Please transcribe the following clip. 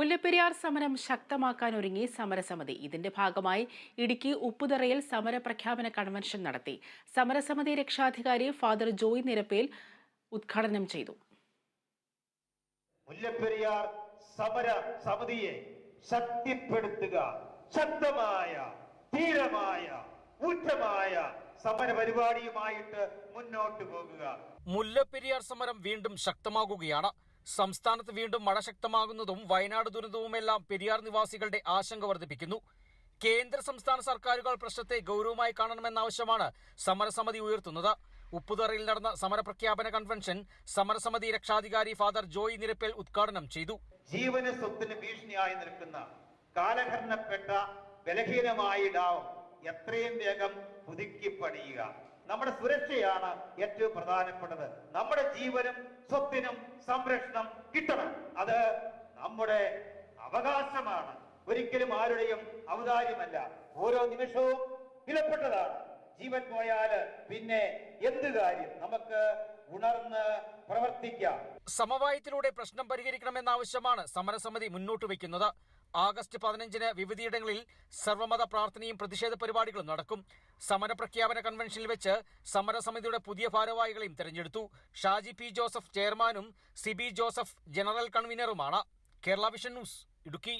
മുല്ലപ്പെരിയാർ സമരം ശക്തമാക്കാൻ ഒരുങ്ങി സമരസമിതി. ഇതിന്റെ ഭാഗമായി ഇടുക്കി ഉപ്പുതറയിൽ സമര പ്രഖ്യാപന കൺവെൻഷൻ നടത്തി. സമരസമിതി രക്ഷാധികാരി ഫാദർ ജോയ് നിരപ്പേൽ ഉദ്ഘാടനം ചെയ്തു. മുല്ലപ്പെരിയാർ സമര സമിതിയെ ശക്തിപ്പെടുത്തുക ശക്തമായ ധീരമായ ഊറ്റമായ സമര പരിപാടിയുമായിട്ട് മുന്നോട്ട് പോകുക. മുല്ലപ്പെരിയാർ സമരം വീണ്ടും ശക്തമാകുകയാണ്. സംസ്ഥാനത്ത് വീണ്ടും മഴ ശക്തമാകുന്നതും വയനാട് ദുരന്തവുമെല്ലാം പെരിയാർ നിവാസികളുടെ ആശങ്ക വർദ്ധിപ്പിക്കുന്നു. കേന്ദ്ര സംസ്ഥാന സർക്കാരുകൾ പ്രശ്നത്തെ ഗൗരവമായി കാണണമെന്ന ആവശ്യമാണ് സമരസമിതി ഉയർത്തുന്നത്. ഉപ്പുതറയിൽ നടന്ന സമരപ്രഖ്യാപന കൺവെൻഷൻ സമരസമിതി രക്ഷാധികാരി ഫാദർ ജോയി നിരപ്പേൽ ഉദ്ഘാടനം ചെയ്തു. ജീവന സ്വത്തിന് ഭീഷണിയായി നിൽക്കുന്ന കാലഹരണപ്പെട്ട ബലഹീനമായ ഡാം എത്രയും വേഗം പുതുക്കി പണിയുക നമ്മുടെ സുരക്ഷയാണ് ഏറ്റവും പ്രധാനപ്പെട്ടത്. നമ്മുടെ ജീവനും സ്വത്തിനും സംരക്ഷണം കിട്ടണം. അത് നമ്മുടെ അവകാശമാണ്. ഒരിക്കലും ആരുടെയും ഔദാര്യമല്ല. ഓരോ നിമിഷവും വിലപ്പെട്ടതാണ്. ജീവൻ പോയാൽ പിന്നെ എന്ത് കാര്യം? നമുക്ക് ഉണർന്ന് പ്രവർത്തിക്കാം. സമവായത്തിലൂടെ പ്രശ്നം പരിഹരിക്കണമെന്ന ആവശ്യമാണ് സമരസമിതി മുന്നോട്ട് വയ്ക്കുന്നത്. ആഗസ്റ്റ് പതിനഞ്ചിന് വിവിധയിടങ്ങളിൽ സർവമത പ്രാർത്ഥനയും പ്രതിഷേധ പരിപാടികളും നടക്കും. സമരപ്രഖ്യാപന കൺവെൻഷനിൽ വെച്ച് സമരസമിതിയുടെ പുതിയ ഭാരവാഹികളെയും തെരഞ്ഞെടുത്തു. ഷാജി പി ജോസഫ് ചെയർമാനും Sibi Joseph general കൺവീനറുമാണ്. Kerala vision news Idukki.